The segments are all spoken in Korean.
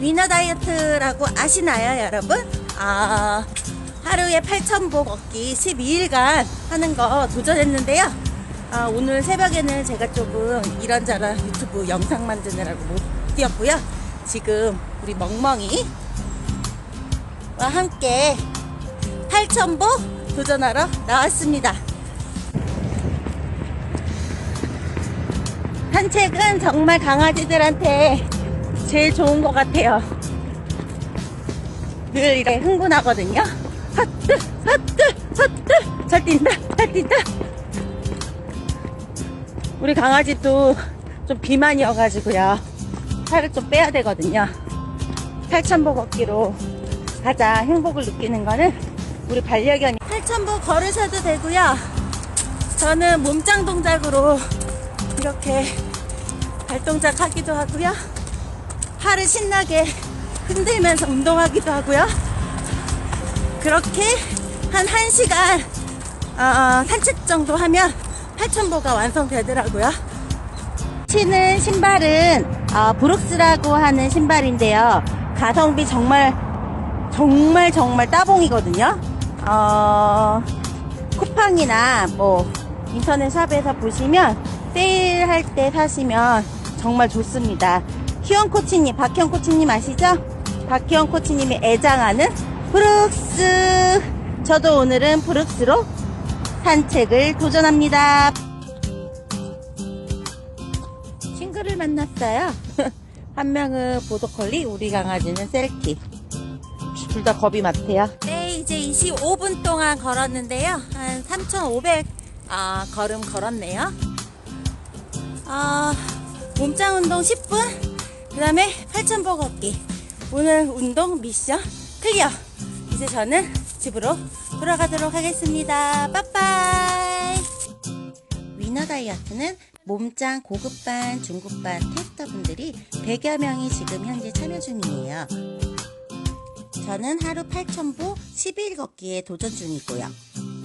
위너 다이어트라고 아시나요, 여러분? 아, 하루에 8,000보 걷기 12일간 하는 거 도전했는데요. 아, 오늘 새벽에는 제가 조금 이런저런 유튜브 영상 만드느라고 못 뛰었고요. 지금 우리 멍멍이와 함께 8,000보 도전하러 나왔습니다. 산책은 정말 강아지들한테 제일 좋은 것 같아요. 늘 이렇게 흥분하거든요. 헛들, 헛들, 헛들. 잘 뛴다, 잘 뛴다. 우리 강아지도 좀 비만이어가지고요. 살을 좀 빼야 되거든요. 8,000보 걷기로 가장 행복을 느끼는 거는 우리 반려견이 8,000보 걸으셔도 되고요. 저는 몸짱 동작으로 이렇게 발동작 하기도 하고요. 팔을 신나게 흔들면서 운동하기도 하고요. 그렇게 한 1시간 어, 산책 정도 하면 8,000보가 완성되더라고요. 신은 신발은 어, 브룩스라고 하는 신발인데요. 가성비 정말 정말 정말 따봉이거든요. 어, 쿠팡이나 뭐 인터넷 샵에서 보시면 세일할 때 사시면 정말 좋습니다. 희원 코치님, 박희원 코치님 아시죠? 박희원 코치님이 애장하는 브룩스. 저도 오늘은 브룩스로 산책을 도전합니다. 친구를 만났어요. 한 명은 보더콜리, 우리 강아지는 셀키. 둘 다 겁이 많대요. 네, 이제 25분 동안 걸었는데요. 한 3,500 아, 걸음 걸었네요. 아, 몸짱 운동 10분, 그 다음에 8,000보 걷기. 오늘 운동 미션 클리어. 이제 저는 집으로 돌아가도록 하겠습니다. 빠빠이. 위너 다이어트는 몸짱 고급반, 중급반 테스터분들이 100여 명이 지금 현재 참여 중이에요. 저는 하루 8,000보 10일 걷기에 도전 중이고요.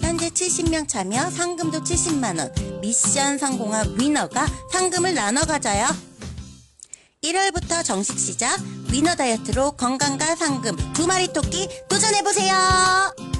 현재 70명 참여, 상금도 70만원, 미션 성공한 위너가 상금을 나눠 가져요. 1월부터 정식 시작, 위너 다이어트로 건강과 상금 두 마리 토끼 도전해보세요!